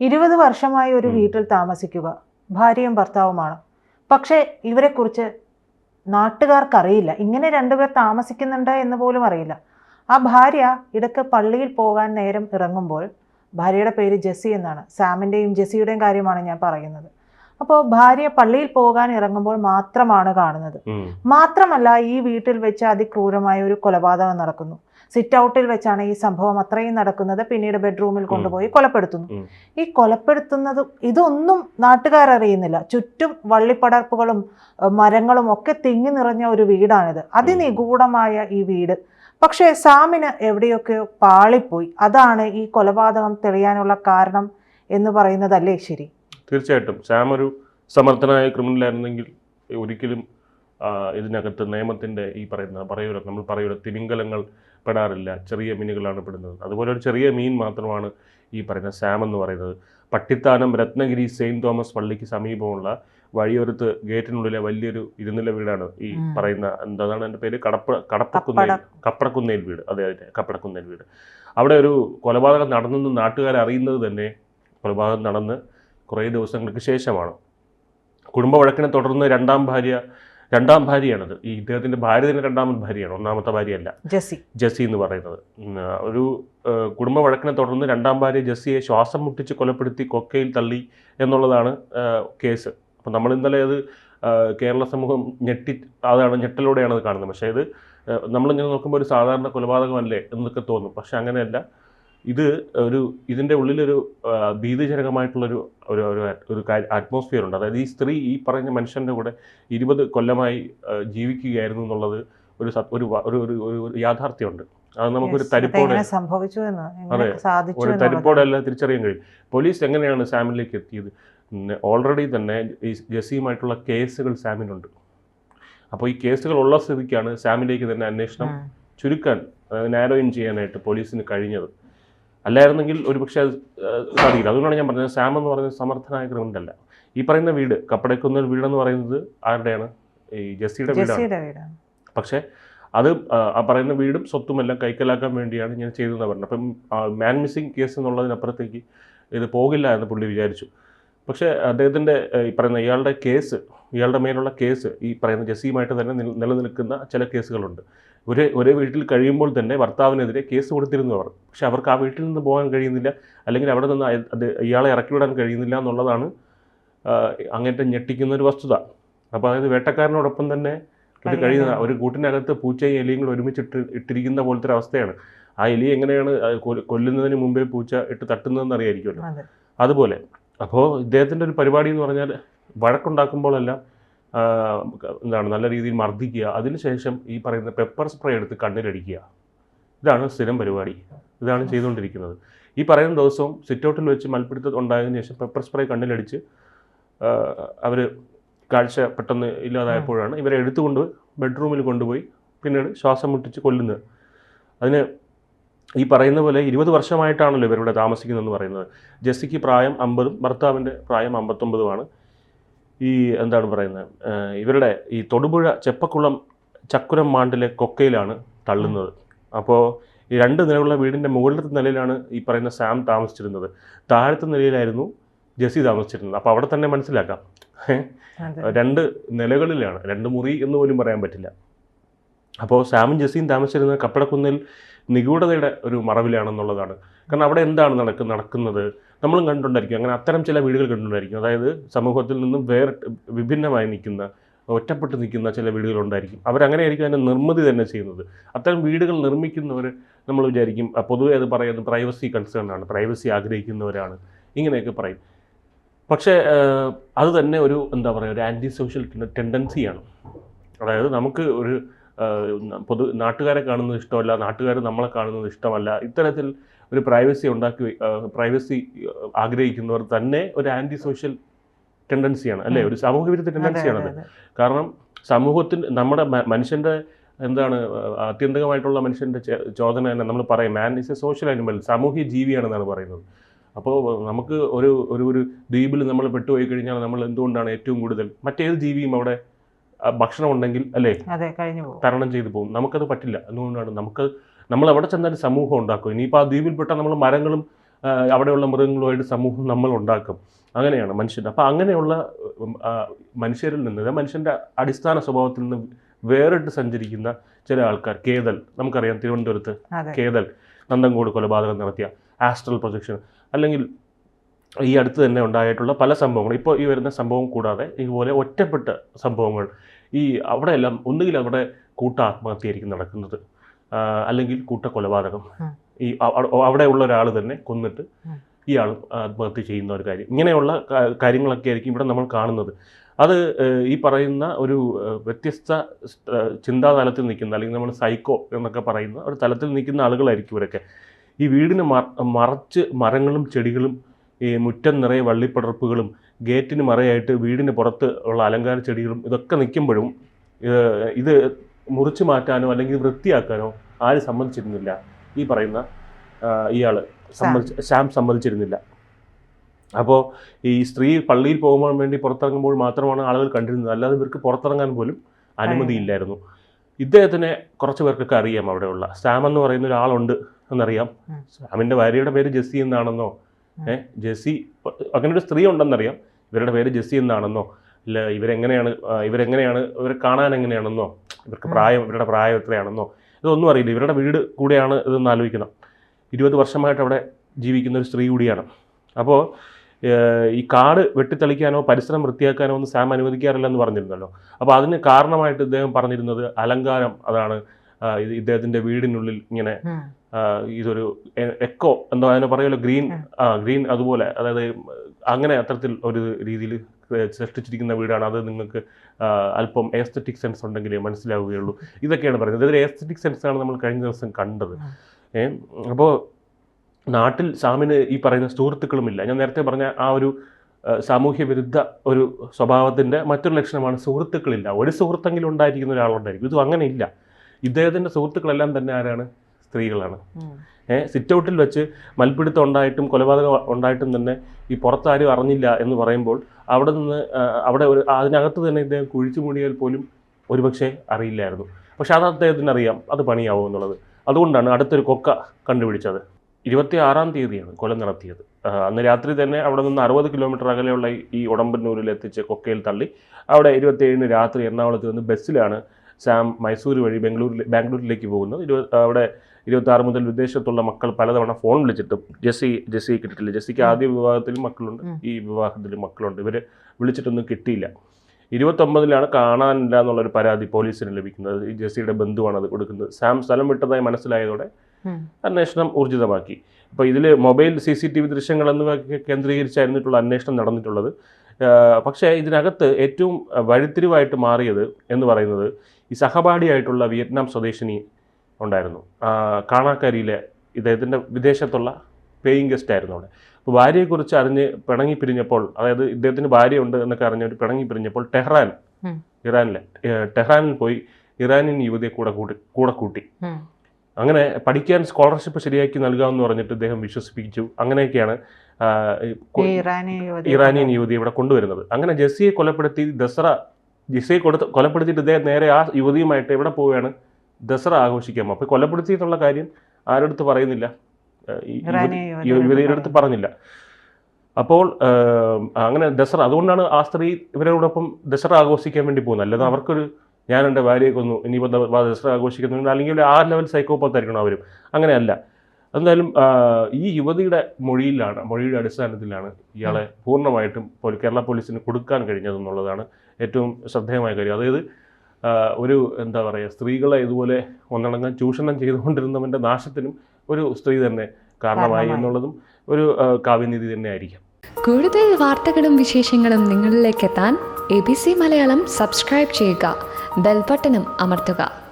ഇരുപത് വർഷമായി ഒരു വീട്ടിൽ താമസിക്കുക. ഭാര്യയും ഭർത്താവുമാണ്. പക്ഷേ ഇവരെക്കുറിച്ച് നാട്ടുകാർക്കറിയില്ല. ഇങ്ങനെ രണ്ടുപേർ താമസിക്കുന്നുണ്ട് എന്ന് പോലും അറിയില്ല. ആ ഭാര്യ ഇടയ്ക്ക് പള്ളിയിൽ പോകാൻ നേരം ഇറങ്ങുമ്പോൾ ഭാര്യയുടെ പേര് ജെസ്സി എന്നാണ്. സാമിന്റെയും ജെസ്സിയുടെയും കാര്യമാണ് ഞാൻ പറയുന്നത്. അപ്പോൾ ഭാര്യ പള്ളിയിൽ പോകാൻ ഇറങ്ങുമ്പോൾ മാത്രമാണ് കാണുന്നത്. മാത്രമല്ല ഈ വീട്ടിൽ വെച്ച് അതിക്രൂരമായ ഒരു കൊലപാതകം നടക്കുന്നു. സിറ്റ് ഔട്ടിൽ വെച്ചാണ് ഈ സംഭവം അത്രയും നടക്കുന്നത്. പിന്നീട് ബെഡ്റൂമിൽ കൊണ്ടുപോയി കൊലപ്പെടുത്തുന്നു. ഈ കൊലപ്പെടുത്തുന്നത് ഇതൊന്നും നാട്ടുകാരറിയുന്നില്ല ചുറ്റും വള്ളിപ്പടർപ്പുകളും മരങ്ങളും ഒക്കെ തിങ്ങി നിറഞ്ഞ ഒരു വീടാണിത്. അതിനിഗൂഢമായ ഈ വീട്. പക്ഷേ സാമിന് എവിടെയൊക്കെ പാളിപ്പോയി. അതാണ് ഈ കൊലപാതകം തെളിയാനുള്ള കാരണം എന്ന് പറയുന്നതല്ലേ ശരി? തീർച്ചയായിട്ടും. സാം ഒരു സമർത്ഥനായ ക്രിമിനലായിരുന്നെങ്കിൽ ഒരിക്കലും ഇതിനകത്ത് നിയമത്തിന്റെ ഈ പറയുന്ന പറയൂല നമ്മൾ പറയൂല തിമിംഗലങ്ങൾ പെടാറില്ല. ചെറിയ മീനുകളാണ് പെടുന്നത്. അതുപോലെ ഒരു ചെറിയ മീൻ മാത്രമാണ് ഈ പറയുന്ന സാം എന്ന് പറയുന്നത്. പട്ടിത്താനം രത്നഗിരി സെയിന്റ് തോമസ് പള്ളിക്ക് സമീപമുള്ള വഴിയോരത്ത് ഗേറ്റിനുള്ളിലെ വലിയൊരു ഇരുന്നില വീടാണ് ഈ പറയുന്ന എന്താണ് എന്റെ പേര്? കടപ്പ കടപ്പക്കുന്നേൽ കപ്പടക്കുന്നേൽ വീട്. അതെ അതെ കപ്പടക്കുന്നേൽ വീട്. അവിടെ ഒരു കൊലപാതകം നടന്നെന്ന് നാട്ടുകാർ അറിയുന്നത് തന്നെ കൊലപാതകം നടന്ന് കുറേ ദിവസങ്ങൾക്ക് ശേഷമാണ്. കുടുംബ വഴക്കിനെ തുടർന്ന് രണ്ടാം ഭാര്യ രണ്ടാം ഭാര്യയാണത്. ഈ ഇദ്ദേഹത്തിന്റെ ഭാര്യ തന്നെ രണ്ടാമത്തെ ഭാര്യയാണ്. ഒന്നാമത്തെ ഭാര്യയല്ല. ജെസ്സി. ജെസ്സി എന്ന് പറയുന്നത്. ഒരു കുടുംബ വഴക്കിനെ തുടർന്ന് രണ്ടാം ഭാര്യ ജെസ്സിയെ ശ്വാസം മുട്ടിച്ച് കൊലപ്പെടുത്തി കൊക്കയിൽ തള്ളി എന്നുള്ളതാണ് കേസ്. അപ്പം നമ്മൾ ഇന്നലെ അത് കേരള സമൂഹം ഞെട്ടി അതാണ് ഞെട്ടലോടെയാണ് അത് കാണുന്നത്. പക്ഷേ ഇത് നമ്മളിങ്ങനെ നോക്കുമ്പോൾ ഒരു സാധാരണ കൊലപാതകമല്ലേ എന്നൊക്കെ തോന്നും. പക്ഷെ അങ്ങനെയല്ല. ഇത് ഒരു ഇതിന്റെ ഉള്ളിലൊരു ഭീതിജനകമായിട്ടുള്ളൊരു ഒരു ഒരു ഒരു അറ്റ്മോസ്ഫിയർ ഉണ്ട്. അതായത് ഈ സ്ത്രീ ഈ പറഞ്ഞ മനുഷ്യന്റെ കൂടെ ഇരുപത് കൊല്ലമായി ജീവിക്കുകയായിരുന്നു എന്നുള്ളത് ഒരു സത്- ഒരു ഒരു ഒരു ഒരു- ഒരു യാഥാർത്ഥ്യമുണ്ട്. അത് നമുക്കൊരു തരിപ്പോടെ സംഭവിച്ചു അതെ, ഒരു. തരിപ്പോടെ അല്ല തിരിച്ചറിയാൻ കഴിയും. പോലീസ് എങ്ങനെയാണ് സാമിലേക്ക് എത്തിയത്? ഓൾറെഡി തന്നെ ഈ ജസിയുമായിട്ടുള്ള കേസുകൾ സാമിനുണ്ട്. അപ്പോൾ ഈ കേസുകൾ ഉള്ള സ്ഥിതിക്കാണ് സാമിലേക്ക് തന്നെ അന്വേഷണം ചുരുക്കാൻ ചുരുക്കാൻ നാരോയിൻ ചെയ്യാനായിട്ട് പോലീസിന് കഴിഞ്ഞത്. അല്ലായിരുന്നെങ്കിൽ ഒരുപക്ഷെ അത് സാധിക്കില്ല. അതുകൊണ്ടാണ് ഞാൻ പറഞ്ഞത് സാം എന്ന് പറയുന്നത് സമർത്ഥനായ ക്രിമിനൽ അല്ല ഈ പറയുന്ന വീട് കപ്പടക്കുന്ന ഒരു വീടെന്ന് പറയുന്നത് ആരുടെയാണ്? ഈ ജെസ്സിയുടെ വീടാണ്. പക്ഷേ അത് ആ, പറയുന്ന വീടും സ്വത്തും എല്ലാം കൈക്കലാക്കാൻ വേണ്ടിയാണ് ഞാൻ ചെയ്തതെന്ന് പറഞ്ഞത്. അപ്പം മാൻ മിസ്സിംഗ് കേസ് എന്നുള്ളതിനപ്പുറത്തേക്ക് ഇത് പോകില്ല എന്ന് പുള്ളി വിചാരിച്ചു. പക്ഷേ അദ്ദേഹത്തിന്റെ ഈ പറയുന്ന ഇയാളുടെ കേസ് ഇയാളുടെ മേലുള്ള കേസ് ഈ പറയുന്ന ജെസ്സിയുമായിട്ട് തന്നെ നിലനിൽക്കുന്ന ചില കേസുകളുണ്ട്. ഒരേ ഒരേ വീട്ടിൽ കഴിയുമ്പോൾ തന്നെ ഭർത്താവിനെതിരെ കേസ് കൊടുത്തിരുന്നു അവർ പക്ഷെ അവർക്ക് ആ വീട്ടിൽ നിന്ന് പോകാൻ കഴിയുന്നില്ല. അല്ലെങ്കിൽ അവിടെ നിന്ന് അത് ഇയാളെ ഇറക്കി വിടാൻ കഴിയുന്നില്ല എന്നുള്ളതാണ് അങ്ങനത്തെ ഞെട്ടിക്കുന്ന ഒരു വസ്തുത. അപ്പോൾ അതായത് വേട്ടക്കാരനോടൊപ്പം തന്നെ ഒരു കഴിയുന്ന ഒരു കൂട്ടിനകത്ത് പൂച്ചയും എലിയും കൂടെ ഒരുമിച്ചിട്ട് ഇട്ടിരിക്കുന്ന പോലത്തെ ഒരു അവസ്ഥയാണ്. ആ എലി എങ്ങനെയാണ് കൊല്ലുന്നതിന് മുമ്പേ പൂച്ച ഇട്ട് തട്ടുന്നതെന്ന് അറിയായിരിക്കുമല്ലോ. അതുപോലെ അപ്പോൾ ഇദ്ദേഹത്തിന്റെ ഒരു പരിപാടി എന്ന് പറഞ്ഞാൽ വഴക്കുണ്ടാക്കുമ്പോഴെല്ലാം എന്താണ് നല്ല രീതിയിൽ മർദ്ദിക്കുക. അതിനുശേഷം ഈ പറയുന്ന പെപ്പർ സ്പ്രേ എടുത്ത് കണ്ണിലടിക്കുക. ഇതാണ് സ്ഥിരം പരിപാടി. ഇതാണ് ചെയ്തുകൊണ്ടിരിക്കുന്നത്. ഈ പറയുന്ന ദിവസവും സിറ്റൗട്ടിൽ വെച്ച് മൽപ്പിടുത്തം ഉണ്ടായതിനു ശേഷം പെപ്പർ സ്പ്രേ കണ്ണിലടിച്ച് അവർ കാഴ്ച പെട്ടെന്ന് ഇല്ലാതായപ്പോഴാണ് ഇവരെ എടുത്തുകൊണ്ട് ബെഡ്റൂമിൽ കൊണ്ടുപോയി പിന്നീട് ശ്വാസം മുട്ടിച്ച് കൊല്ലുന്നത്. അതിന് ഈ പറയുന്ന പോലെ ഇരുപത് വർഷമായിട്ടാണല്ലോ ഇവരിവിടെ താമസിക്കുന്നതെന്ന് പറയുന്നത്. ജെസ്സിക്ക് പ്രായം അമ്പതും ഭർത്താവിന്റെ പ്രായം അമ്പത്തൊമ്പതുമാണ്. ഈ എന്താണ് പറയുന്നത്? ഇവരുടെ ഈ തൊടുപുഴ ചെപ്പക്കുളം ചക്കുരം മാണ്ടിലെ കൊക്കയിലാണ് തള്ളുന്നത്. അപ്പോൾ ഈ രണ്ട് നിലയുള്ള വീടിന്റെ മുകളിലത്തെ നിലയിലാണ് ഈ പറയുന്ന സാം താമസിച്ചിരുന്നത്. താഴത്തെ നിലയിലായിരുന്നു ജെസി താമസിച്ചിരുന്നത്. അപ്പോൾ അവിടെ തന്നെ മനസ്സിലാക്കാം. രണ്ട് നിലകളിലാണ്. രണ്ട് മുറി എന്ന് പോലും പറയാൻ പറ്റില്ല. അപ്പോൾ സാമും ജെസ്സിയും താമസിച്ചിരുന്ന കപ്പടക്കുന്നിൽ നിഗൂഢതയുടെ ഒരു മറവിലാണെന്നുള്ളതാണ്. കാരണം അവിടെ എന്താണ് നടക്ക നടക്കുന്നത്? നമ്മളും കണ്ടുകൊണ്ടായിരിക്കും അങ്ങനെ അത്തരം ചില വീടുകൾ കണ്ടുകൊണ്ടായിരിക്കും അതായത് സമൂഹത്തിൽ നിന്നും വേറെ വിഭിന്നമായി നിൽക്കുന്ന ഒറ്റപ്പെട്ട് നിൽക്കുന്ന ചില വീടുകളുണ്ടായിരിക്കും അവരങ്ങനെയായിരിക്കും അതിന്റെ നിർമ്മിതി തന്നെ ചെയ്യുന്നത്. അത്തരം വീടുകൾ നിർമ്മിക്കുന്നവർ നമ്മൾ വിചാരിക്കും പൊതുവേ അത് പറയുന്നത് പ്രൈവസി കൺസേൺ ആണ് പ്രൈവസി ആഗ്രഹിക്കുന്നവരാണ്. ഇങ്ങനെയൊക്കെ പറയും. പക്ഷേ അത് തന്നെ ഒരു എന്താ പറയുക ഒരു ആന്റി സോഷ്യൽ ടെൻഡൻസിയാണ്. അതായത് നമുക്ക് ഒരു പൊതു നാട്ടുകാരെ കാണുന്നത് ഇഷ്ടമല്ല നാട്ടുകാർ നമ്മളെ കാണുന്നത് ഇഷ്ടമല്ല. ഇത്തരത്തിൽ ഒരു പ്രൈവസി ഉണ്ടാക്കി പ്രൈവസി ആഗ്രഹിക്കുന്നവർ തന്നെ ഒരു ആന്റി സോഷ്യൽ ടെൻഡൻസിയാണ് അല്ലേ? ഒരു സാമൂഹ്യ വിരുദ്ധ ടെൻഡൻസിയാണ് ടെൻഡൻസിയാണത്. കാരണം സമൂഹത്തിന് നമ്മുടെ മനുഷ്യന്റെ മനുഷ്യന്റെ എന്താണ് ആത്യന്തികമായിട്ടുള്ള മനുഷ്യന്റെ ചോദന തന്നെ നമ്മൾ പറയും. Man is a social animal സാമൂഹ്യ ജീവിയാണെന്നാണ് പറയുന്നത്. അപ്പോൾ നമുക്ക് ഒരു ഒരു ഒരു ദ്വീപിൽ നമ്മൾ പെട്ടുപോയി കഴിഞ്ഞാൽ നമ്മൾ എന്തുകൊണ്ടാണ് ഏറ്റവും കൂടുതൽ? മറ്റേത് ജീവിയും അവിടെ ഭക്ഷണം ഉണ്ടെങ്കിൽ അല്ലേ? തരണം ചെയ്തു പോകും. നമുക്കത് പറ്റില്ല. അതുകൊണ്ടാണ് നമുക്ക് നമ്മൾ എവിടെ ചെന്നാലും സമൂഹം ഉണ്ടാക്കും. ഇനിയിപ്പോൾ ആ ദ്വീപിൽപ്പെട്ട നമ്മൾ മരങ്ങളും അവിടെയുള്ള മൃഗങ്ങളുമായിട്ട് സമൂഹം നമ്മൾ ഉണ്ടാക്കും. അങ്ങനെയാണ് മനുഷ്യൻ അപ്പോൾ അങ്ങനെയുള്ള മനുഷ്യരിൽ നിന്ന് മനുഷ്യന്റെ അടിസ്ഥാന സ്വഭാവത്തിൽ നിന്ന് വേറിട്ട് സഞ്ചരിക്കുന്ന ചില ആൾക്കാർ കേതൽ. നമുക്കറിയാം തിരുവനന്തപുരത്ത് കേതൽ നന്ദൻകോട് കൊലപാതകം നടത്തിയ ആസ്ട്രൽ പ്രൊജക്ഷൻ. അല്ലെങ്കിൽ ഈ അടുത്ത് തന്നെ ഉണ്ടായിട്ടുള്ള പല സംഭവങ്ങൾ ഇപ്പോൾ ഈ വരുന്ന സംഭവം കൂടാതെ ഇതുപോലെ ഒറ്റപ്പെട്ട സംഭവങ്ങൾ ഈ അവിടെയെല്ലാം ഒന്നുകിൽ അവിടെ കൂട്ട ആത്മഹത്യയായിരിക്കും നടക്കുന്നത് അല്ലെങ്കിൽ കൂട്ട കൊലപാതകം ഈ അവിടെ ഉള്ള ഒരാൾ തന്നെ കൊന്നിട്ട്. ഇയാൾ ആത്മഹത്യ ചെയ്യുന്ന ഒരു കാര്യം. ഇങ്ങനെയുള്ള കാര്യങ്ങളൊക്കെ ആയിരിക്കും ഇവിടെ നമ്മൾ കാണുന്നത്. അത് ഈ പറയുന്ന ഒരു വ്യത്യസ്ത ചിന്താ ചിന്താതലത്തിൽ നിൽക്കുന്ന അല്ലെങ്കിൽ നമ്മൾ സൈക്കോ എന്നൊക്കെ പറയുന്ന ഒരു തലത്തിൽ നിൽക്കുന്ന ആളുകളായിരിക്കും ഇവരൊക്കെ. ഈ വീടിന് മറ മറച്ച് മരങ്ങളും ചെടികളും ഈ മുറ്റം നിറയെ വള്ളിപ്പടർപ്പുകളും ഗേറ്റിന് മറയായിട്ട് വീടിന് പുറത്ത് ഉള്ള അലങ്കാര ചെടികളും ഇതൊക്കെ നിൽക്കുമ്പോഴും ഇത് മുറിച്ചു മാറ്റാനോ അല്ലെങ്കിൽ വൃത്തിയാക്കാനോ ആരും സമ്മതിച്ചിരുന്നില്ല. ഈ പറയുന്ന ഇയാൾ സമ്മതിച്ച് ശ്യാം സമ്മതിച്ചിരുന്നില്ല. അപ്പോൾ ഈ സ്ത്രീ പള്ളിയിൽ പോകുമ്പോൾ വേണ്ടി പുറത്തിറങ്ങുമ്പോൾ മാത്രമാണ് ആളുകൾ കണ്ടിരുന്നത്. അല്ലാതെ ഇവർക്ക് പുറത്തിറങ്ങാൻ പോലും അനുമതിയില്ലായിരുന്നു ഇദ്ദേഹത്തിനെ കുറച്ച് പേർക്കൊക്കെ അറിയാം അവിടെയുള്ള. സാം എന്ന് പറയുന്ന ഒരാളുണ്ട് എന്നറിയാം. സാമിന്റെ ഭാര്യയുടെ പേര് ജെസ്സി എന്നാണെന്നോ ഏ ജെസ്സി അങ്ങനെ ഒരു സ്ത്രീ ഉണ്ടെന്നറിയാം. ഇവരുടെ പേര് ജെസ്സി എന്നാണെന്നോ? ഇല്ല ഇവരെങ്ങനെയാണ് ഇവരെങ്ങനെയാണ് ഇവരെ കാണാൻ എങ്ങനെയാണെന്നോ? ഇവർക്ക് പ്രായം ഇവരുടെ പ്രായം എത്രയാണെന്നോ? ഇതൊന്നും അറിയില്ല. ഇവരുടെ വീട് കൂടെയാണ് ഇതെന്ന് ആലോചിക്കണം. ഇരുപത് വർഷമായിട്ട് അവിടെ ജീവിക്കുന്ന ഒരു സ്ത്രീ കൂടിയാണ്. അപ്പോൾ ഈ കാട് വെട്ടിത്തെളിക്കാനോ പരിസരം വൃത്തിയാക്കാനോ ഒന്നും സാം അനുവദിക്കാറില്ല എന്ന് പറഞ്ഞിരുന്നല്ലോ. അപ്പോൾ അതിന് കാരണമായിട്ട് ഇദ്ദേഹം പറഞ്ഞിരുന്നത് അലങ്കാരം അതാണ്. ഇദ്ദേഹത്തിന്റെ വീടിനുള്ളിൽ ഇങ്ങനെ ഇതൊരു എക്കോ എന്തോ അതിനെ പറയുമല്ലോ ഗ്രീൻ ആ. ഗ്രീൻ അതുപോലെ അതായത് അങ്ങനെ അത്തരത്തിൽ ഒരു രീതിയിൽ സൃഷ്ടിച്ചിരിക്കുന്ന വീടാണ്. അത് നിങ്ങൾക്ക് അല്പം എസ്തറ്റിക് സെൻസ് ഉണ്ടെങ്കിലേ മനസ്സിലാവുകയുള്ളൂ. ഇതൊക്കെയാണ് പറയുന്നത്. ഇതൊരു എസ്തറ്റിക് സെൻസ് ആണ് നമ്മൾ കഴിഞ്ഞ ദിവസം കണ്ടത്. ഏഹ് അപ്പോൾ നാട്ടിൽ സാമിന് ഈ പറയുന്ന സുഹൃത്തുക്കളുമില്ല. ഞാൻ നേരത്തെ പറഞ്ഞ ആ ഒരു സാമൂഹ്യ വിരുദ്ധ ഒരു സ്വഭാവത്തിന്റെ മറ്റൊരു ലക്ഷണമാണ് സുഹൃത്തുക്കളില്ല. ഒരു സുഹൃത്തെങ്കിലും ഉണ്ടായിരിക്കുന്ന ഒരാളുണ്ടായിരിക്കും. ഇതും അങ്ങനെ ഇല്ല. ഇദ്ദേഹത്തിന്റെ സുഹൃത്തുക്കളെല്ലാം തന്നെ ആരാണ്? സ്ത്രീകളാണ്. ഏഹ് സിറ്റ് ഔട്ടിൽ വെച്ച് മൽപ്പിടുത്തം ഉണ്ടായിട്ടും കൊലപാതകം ഉണ്ടായിട്ടും തന്നെ ഈ പുറത്താരും അറിഞ്ഞില്ല എന്ന് പറയുമ്പോൾ അവിടെ നിന്ന് അവിടെ ഒരു അതിനകത്ത് തന്നെ ഇദ്ദേഹം കുഴിച്ചു മൂടിയാൽ പോലും ഒരുപക്ഷെ അറിയില്ലായിരുന്നു. പക്ഷെ അത് അദ്ദേഹത്തിന് അറിയാം അത് പണിയാവും എന്നുള്ളത്. അതുകൊണ്ടാണ് അടുത്തൊരു കൊക്ക കണ്ടുപിടിച്ചത്. ഇരുപത്തി ആറാം തീയതിയാണ് കൊല നടത്തിയത്. അന്ന് രാത്രി തന്നെ അവിടെ നിന്ന് അറുപത് കിലോമീറ്റർ അകലെയുള്ള ഈ- ഈ ഉടമ്പന്നൂരിൽ എത്തിച്ച് കൊക്കയിൽ തള്ളി അവിടെ ഇരുപത്തിയേഴിന് രാത്രി എറണാകുളത്ത് നിന്ന് ബസ്സിലാണ് സാം മൈസൂർ വഴി ബാംഗ്ലൂരിൽ ബാംഗ്ലൂരിലേക്ക് പോകുന്നു. ഇരുപത് അവിടെ ഇരുപത്തി ആറ് മുതൽ വിദേശത്തുള്ള മക്കൾ പലതവണ ഫോൺ വിളിച്ചിട്ടും ജെസ്സി ജെസ്സി കിട്ടിയിട്ടില്ല. ജെസ്സിക്ക് ആദ്യ വിവാഹത്തിലും മക്കളുണ്ട്. ഈ വിവാഹത്തിലും മക്കളുണ്ട്. ഇവർ വിളിച്ചിട്ടൊന്നും കിട്ടിയില്ല. ഇരുപത്തൊമ്പതിലാണ് കാണാനില്ല എന്നുള്ളൊരു പരാതി പോലീസിന് ലഭിക്കുന്നത്. ഈ ജെസ്സിയുടെ ബന്ധുവാണ് അത് കൊടുക്കുന്നത്. സാം സ്ഥലം വിട്ടതായി മനസ്സിലായതോടെ. അന്വേഷണം ഊർജിതമാക്കി. അപ്പോൾ ഇതിൽ mobile C C T V ദൃശ്യങ്ങൾ എന്നിവയൊക്കെ കേന്ദ്രീകരിച്ചായിരുന്നിട്ടുള്ള അന്വേഷണം നടന്നിട്ടുള്ളത്. പക്ഷേ ഇതിനകത്ത് ഏറ്റവും വഴിത്തിരിവായിട്ട് മാറിയത് എന്ന് പറയുന്നത് ഈ സഹപാഠിയായിട്ടുള്ള വിയറ്റ്നാം സ്വദേശിനി ഉണ്ടായിരുന്നു. കാണാക്കരിയിലെ ഇദ്ദേഹത്തിന്റെ വിദേശത്തുള്ള പേയിങ് ഗസ്റ്റ് ആയിരുന്നു അവിടെ. അപ്പോൾ ഭാര്യയെക്കുറിച്ച് അറിഞ്ഞ് പിണങ്ങി പിരിഞ്ഞപ്പോൾ അതായത് ഇദ്ദേഹത്തിന് ഭാര്യയുണ്ട് എന്നൊക്കെ അറിഞ്ഞവർ പിണങ്ങി പിരിഞ്ഞപ്പോൾ ടെഹ്റാൻ ഇറാനിലെ ടെഹ്റാനിൽ പോയി ഇറാനിയൻ യുവതിയെ കൂടെ കൂട്ടി കൂടെ കൂട്ടി. അങ്ങനെ പഠിക്കാൻ സ്കോളർഷിപ്പ് ശരിയാക്കി നൽകാമെന്ന് പറഞ്ഞിട്ട് ഇദ്ദേഹം വിശ്വസിപ്പിച്ചു. അങ്ങനെയൊക്കെയാണ് ഇറാനിയൻ യുവതി ഇവിടെ കൊണ്ടുവരുന്നത്. അങ്ങനെ ജെസ്സിയെ കൊലപ്പെടുത്തി ദസറ ജെസ്സിയെ കൊടുത്ത് കൊലപ്പെടുത്തിയിട്ട് ഇദ്ദേഹം നേരെ ആ യുവതിയുമായിട്ട് എവിടെ പോവുകയാണ്? ദസറ ആഘോഷിക്കാം. അപ്പോൾ കൊലപ്പെടുത്തിയിട്ടുള്ള കാര്യം ആരടുത്ത് പറയുന്നില്ല. യുവതിയുടെ അടുത്ത് പറഞ്ഞില്ല. അപ്പോൾ അങ്ങനെ ദസറ അതുകൊണ്ടാണ് ആ സ്ത്രീ ഇവരോടൊപ്പം ദസറ ആഘോഷിക്കാൻ വേണ്ടി പോകുന്നത്. അല്ലാതെ അവർക്കൊരു ഞാൻ എന്റെ ഭാര്യയെ കൊന്നു ഇനിയിപ്പോൾ എന്താ ദസറ ആഘോഷിക്കുന്നു അല്ലെങ്കിൽ ആ ലെവൽ സൈക്കോപ്പത്ത് ആയിരിക്കണം അവരും. അങ്ങനെയല്ല. എന്തായാലും ഈ യുവതിയുടെ മൊഴിയിലാണ് മൊഴിയുടെ അടിസ്ഥാനത്തിലാണ് ഇയാളെ പൂർണമായിട്ടും കേരള പോലീസിന് കൊടുക്കാൻ കഴിഞ്ഞതെന്നുള്ളതാണ് ഏറ്റവും ശ്രദ്ധേയമായ കാര്യം. അതായത് ഒരു എന്താ പറയുക സ്ത്രീകളെ ഇതുപോലെ ഒന്നടങ്കം ചൂഷണം ചെയ്തുകൊണ്ടിരുന്നവന്റെ നാശത്തിനും ഒരു സ്ത്രീ തന്നെ കാരണമായി. എന്നുള്ളതും ഒരു കാവ്യനീതി തന്നെ ആയിരിക്കാം. കൂടുതൽ വാർത്തകളും വിശേഷങ്ങളും നിങ്ങളിലേക്ക് എത്താൻ A B C Malayalam subscribe ചെയ്യുക. ബെൽബട്ടനും അമർത്തുക.